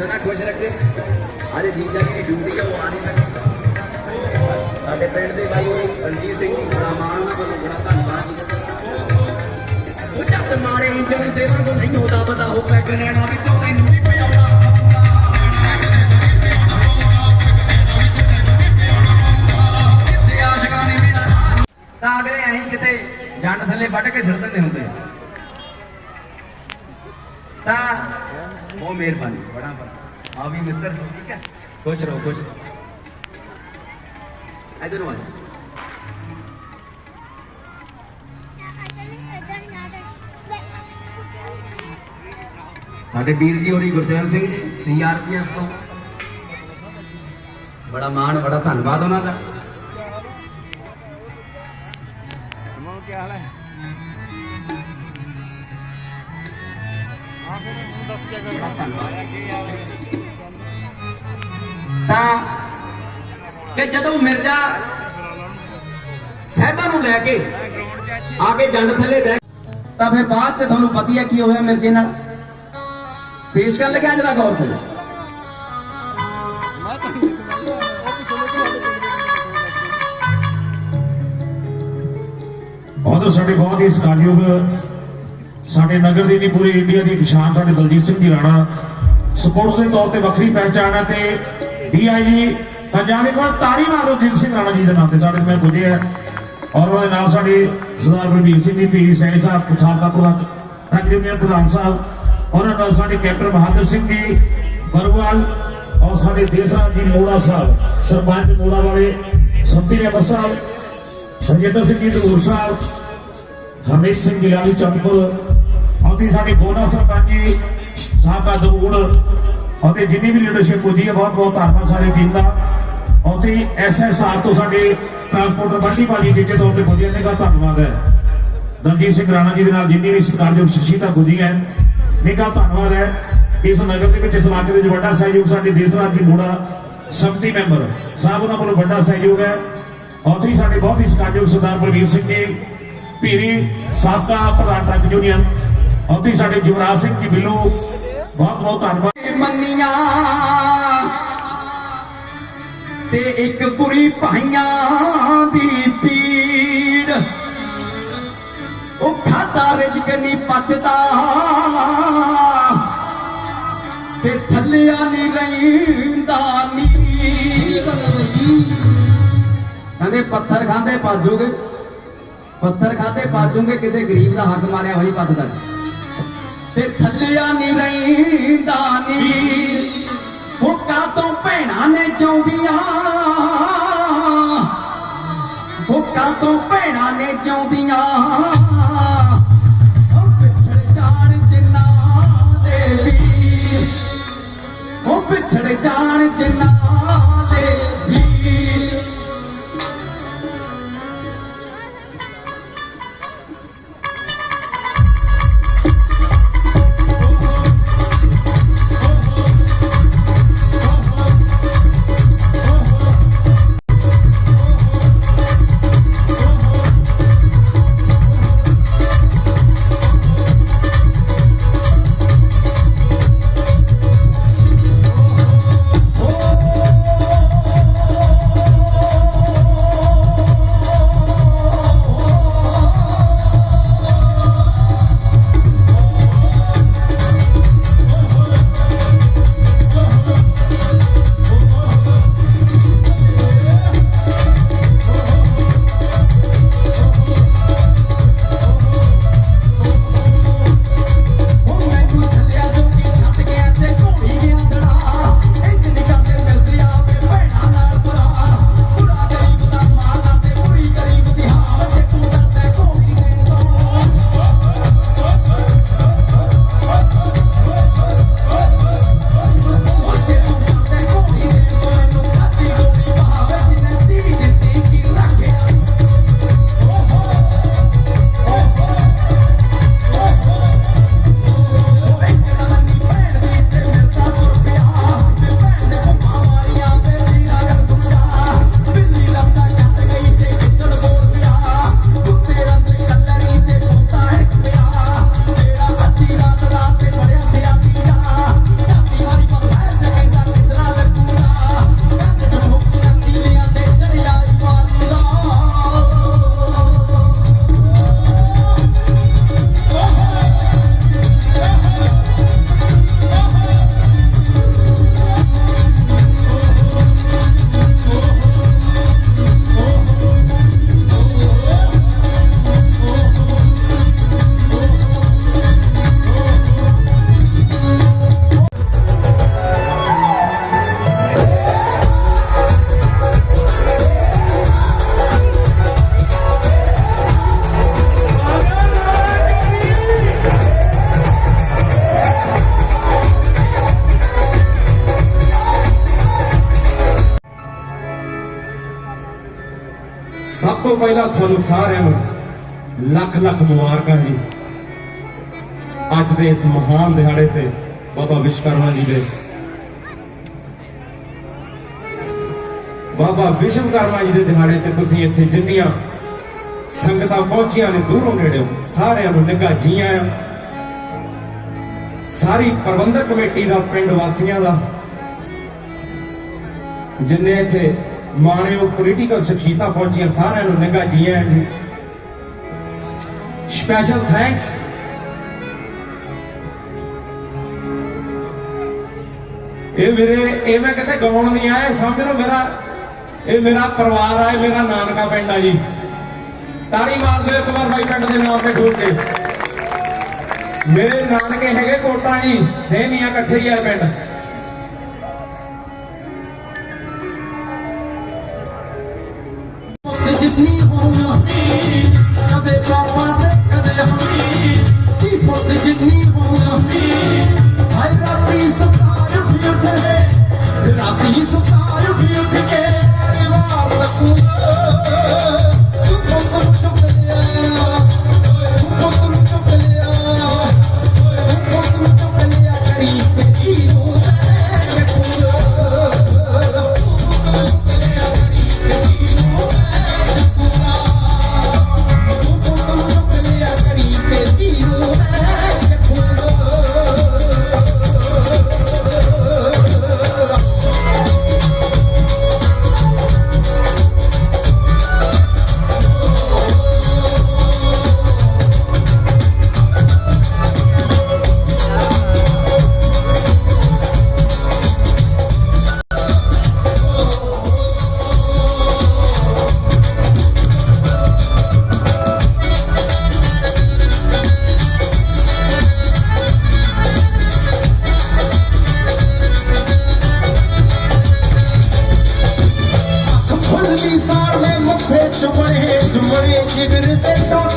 सदा खुश रखे हमारे जीजा जी की ड्यूटी है वो आने में ਸਾਡੇ ਪਿੰਡ ਦੇ ਬਾਈ ਰਣਜੀਤ ਸਿੰਘ ਜੀ ਬੜਾ ਮਾਣ ਨਾਲ ਤੁਹਾਨੂੰ ਬੜਾ ਧੰਨਵਾਦ ਜੀ। ਉਹ ਮਾਰੇ ਇੰਜਣ ਦੇ ਵਾਂਗੂ ਨਹੀਂ ਹੁੰਦਾ ਪਤਾ ਹੋ ਪੈ ਗਰੈਣਾ ਵਿੱਚੋਂ ਤੈਨੂੰ ਤਾਂ ਅਗਲੇ ਐਂ ਕਿਤੇ ਜੰਡ ਥੱਲੇ ਵੱਢ ਕੇ ਸਿੱਟ ਦਿੰਦੇ ਹੁੰਦੇ ਤਾਂ ਉਹ ਮਿਹਰਬਾਨੀ, ਬੜਾ ਬੜਾ। ਆ ਵੀ ਮਿੱਤਰ, ਠੀਕ ਹੈ? ਖੁਸ਼ ਰਹੋ ਖੁਸ਼ ਰਹੋ। ਇਧਰ ਨੂੰ ਸਾਡੇ ਵੀਰ ਜੀ ਹੋਰੀ ਗੁਰਚਰਨ ਸਿੰਘ ਜੀ, ਸੀਆਰਪੀਐਫ ਤੋਂ। ਬੜਾ ਮਾਣ, ਬੜਾ ਧੰਨਵਾਦ ਉਹਨਾਂ ਦਾ। ਬੜਾ ਧੰਨਵਾਦ ਤਾਂ ਕਿ ਜਦੋਂ ਮਿਰਜ਼ਾ ਸਾਹਿਬਾਂ ਨੂੰ ਲੈ ਕੇ ਆ ਕੇ ਜੰਡ ਥੱਲੇ ਬਹਿ ਤਾਂ ਫਿਰ ਬਾਅਦ ਚ ਤੁਹਾਨੂੰ ਪਤਾ ਹੈ ਕੀ ਹੋਇਆ ਮਿਰਜ਼ੇ ਨਾਲ। ਪੇਸ਼ ਕਰਨ ਲੱਗਿਆ ਜਰਾ ਗੌਰ ਕਰੋ ਬਹੁਤ ਸਾਡੇ ਬਹੁਤ ਹੀ ਸਤਿਕਾਰਯੋਗ ਸਾਡੇ ਨਗਰ ਦੀ ਨਹੀਂ ਪੂਰੀ ਇੰਡੀਆ ਦੀ ਪਛਾਣ ਸਾਡੇ ਦਲਜੀਤ ਸਿੰਘ ਜੀ ਰਾਣਾ। ਸਪੋਰਟਸ ਦੇ ਤੌਰ ਤੇ ਵੱਖਰੀ ਪਹਿਚਾਣ ਹੈ ਤੇ ਡੀਆਈਜੀ ਪੰਜਾਬ ਦੇ ਕੋਲ ਤਾੜੀ ਮਾਰ ਦਿਓ ਜਿੰਦ ਸਿੰਘ ਰਾਣਾ ਜੀ ਦੇ ਨਾਮ ਤੇ। ਸਾਡੇ ਮੈਂ ਪੁੱਜੇ ਹੈ ਔਰ ਉਹਦੇ ਨਾਲ ਸਾਡੇ ਸਰਦਾਰ ਬਲਬੀਰ ਸਿੰਘ ਜੀ ਪੀਰੀ ਸੈਣੀ ਸਾਹਿਬ ਸਾਬਕਾ ਪ੍ਰਧਾਨ ਰਾਜ ਯੂਨੀਅਨ ਪ੍ਰਧਾਨ ਸਾਹਿਬ। ਉਹਨਾਂ ਨਾਲ ਸਾਡੇ ਕੈਪਟਨ ਬਹਾਦਰ ਸਿੰਘ ਜੀ ਬਰਵਾਲ ਔਰ ਸਾਡੇ ਦੇਸਰਾਜ ਜੀ ਮੋੜਾ ਸਾਹਿਬ, ਸਰਪੰਚ ਮੋੜਾ ਵਾਲੇ ਸੰਤੀ ਨੇਪਰ ਸਾਹਿਬ ਰਜਿੰਦਰ ਸਿੰਘ ਜੀ ਢੂਰ ਸਾਹਿਬ ਹਰਮੀਤ ਸਿੰਘ ਜੀ, ਲਾਲੀ ਚੰਦਪੁਰ ਅਤੇ ਸਾਡੀ ਗੋਨਾ ਸਰਪੰਚ ਜੀ ਸਾਹਿਬ ਦਾ ਦੂੜ। ਅਤੇ ਜਿੰਨੀ ਵੀ ਲੀਡਰਸ਼ਿਪ ਪੁੱਜੀ ਹੈ, ਬਹੁਤ ਬਹੁਤ ਧੰਨਵਾਦ ਸਾਰੇ ਟੀਮ ਦਾ। ਅਤੇ ਐਸਐਸਆਰ ਤੋਂ ਸਾਡੇ ਟਰਾਂਸਪੋਰਟਰ ਬੰਟੀ ਭਾਜੀ ਜੀ ਦੇ ਤੌਰ ਤੇ ਪੁੱਜੇ ਨੇ ਦਾ ਧੰਨਵਾਦ ਹੈ। ਦਲਜੀਤ ਸਿੰਘ ਰਾਣਾ ਜੀ ਦੇ ਨਾਲ ਜਿੰਨੀ ਵੀ ਸਤਿਕਾਰਯੋਗ ਸ਼ਖਸੀਅਤਾਂ ਪੁੱਜੀ ਹੈ ਨਿੱਘਾ ਧੰਨਵਾਦ ਹੈ। ਇਸ ਨਗਰ ਦੇ ਵਿੱਚ ਸਮਾਜ ਦੇ ਵਿੱਚ ਵੱਡਾ ਸਹਿਯੋਗ ਸਾਡੇ ਦੇਸਰਾਜ ਜੀ ਮੋੜਾ, ਸੰਮਤੀ ਮੈਂਬਰ ਸਾਹਿਬ ਉਹਨਾਂ ਕੋਲ ਵੱਡਾ ਸਹਿਯੋਗ ਹੈ। ਉੱਥੇ ਸਾਡੇ ਬਹੁਤ ਹੀ ਸਤਿਕਾਰਯੋਗ ਸਰਦਾਰ ਬਲਵੀਰ ਸਿੰਘ ਜੀ, ਭੀਰੀ ਸਾਬਕਾ ਪ੍ਰਧਾਨ ਟਰੱਕ ਯੂਨੀਅਨ ਬਹੁਤੀ ਸਾਡੇ ਯੁਵਰਾਜ ਸਿੰਘ ਜੀ ਬਿੱਲੂ, ਬਹੁਤ ਬਹੁਤ ਧੰਨਵਾਦ। ਮੰਨੀਆਂ ਤੇ ਇੱਕ ਬੁਰੀ ਭਾਈਆਂ ਦੀ ਪੀੜ। ਉਹ ਖਾਦਾ ਰਿਜਕ ਨਹੀਂ ਪਚਦਾ ਤੇ ਥੱਲਿਆ ਨਹੀਂ ਰਹਿੰਦਾ ਨੀ ਕਹਿੰਦੇ, ਪੱਥਰ ਖਾਂਦੇ ਪਾਜੂਗੇ। ਪੱਥਰ ਖਾਂਦੇ ਪਾਜੂਗੇ, ਕਿਸੇ ਗਰੀਬ ਦਾ ਹੱਕ ਮਾਰਿਆ ਹੋਈ ਪਚਦਾ ਤੇ ਥੱਲਿਆ ਨਹੀਂ ਰਹਿੰਦਾ ਨੀ। ਹੁੱਕਾ ਤੋਂ ਭੈਣਾਂ ਨੇ ਚਾਉਂਦੀਆਂ ਹੁੱਕਾ ਤੋਂ ਭੈਣਾਂ ਨੇ ਚਾਉਂਦੀਆਂ ਉਹ ਪਿਛੜ ਜਾਣ ਜਿੰਨਾ ਤੁਹਾਨੂੰ ਸਾਰਿਆਂ ਨੂੰ ਲੱਖ ਲੱਖ ਮੁਬਾਰਕਾਂ ਜੀ। ਅੱਜ ਦੇ ਇਸ ਮਹਾਨ ਦਿਹਾੜੇ ਤੇ ਬਾਬਾ ਵਿਸ਼ਵਕਰਮਾ ਜੀ ਦੇ ਬਾਬਾ ਵਿਸ਼ਵਕਰਮਾ ਜੀ ਦੇ ਦਿਹਾੜੇ ਤੇ ਤੁਸੀਂ ਇੱਥੇ ਜਿੰਨੀਆਂ ਸੰਗਤਾਂ ਪਹੁੰਚੀਆਂ ਨੇ ਦੂਰੋਂ ਨੇੜਿਓਂ, ਸਾਰਿਆਂ ਨੂੰ ਨਿੱਘਾ ਜੀ ਆਇਆਂ ਸਾਰੀ ਪ੍ਰਬੰਧਕ ਕਮੇਟੀ ਦਾ, ਪਿੰਡ ਵਾਸੀਆਂ ਦਾ, ਜਿੰਨੇ ਇੱਥੇ ਮਾਣਯੋਗ ਪੋਲੀਟੀਕਲ ਸ਼ਖਸੀਅਤਾਂ ਪਹੁੰਚੀਆਂ, ਸਾਰਿਆਂ ਨੂੰ ਨਿੱਘਾ ਜੀਆਂ ਜੀ। ਸਪੈਸ਼ਲ ਥੈਂਕਸ ਇਹ ਮੇਰੇ, ਇਹ ਮੈਂ ਕਿਤੇ ਗਾਉਣ ਨਹੀਂ ਆਇਆ ਸਮਝ ਲਓ ਮੇਰਾ, ਇਹ ਮੇਰਾ ਪਰਿਵਾਰ ਆ, ਇਹ ਮੇਰਾ ਨਾਨਕਾ ਪਿੰਡ ਆ ਜੀ। ਤਾੜੀ ਮਾਰ ਦਿਓ ਇੱਕ ਵਾਰ ਬਾਈ ਪਿੰਡ ਦੇ ਨਾਮ ਤੇ ਠੋਕ ਕੇ। ਮੇਰੇ ਨਾਨਕੇ ਹੈਗੇ ਕੋਟਾ ਜੀ, ਸੇਮੀਆਂ ਇਕੱਠੇ ਹੀ ਆ ਪਿੰਡ। ਤੇ ਹੋਣਾ ਕਦੇ ਪਾਪਾ ਤੇ ਕਦੇ ਹਮੀ ਕੀ ਪੁੱਤ ਜਿੰਨੀ ਦੀ ਸਾਲ ਨੇ ਮੱਥੇ ਚੁੰਮਣੇ ਚੁੰਮਣੇ ਜਿਗਰ ਤੇ ਟੋਟ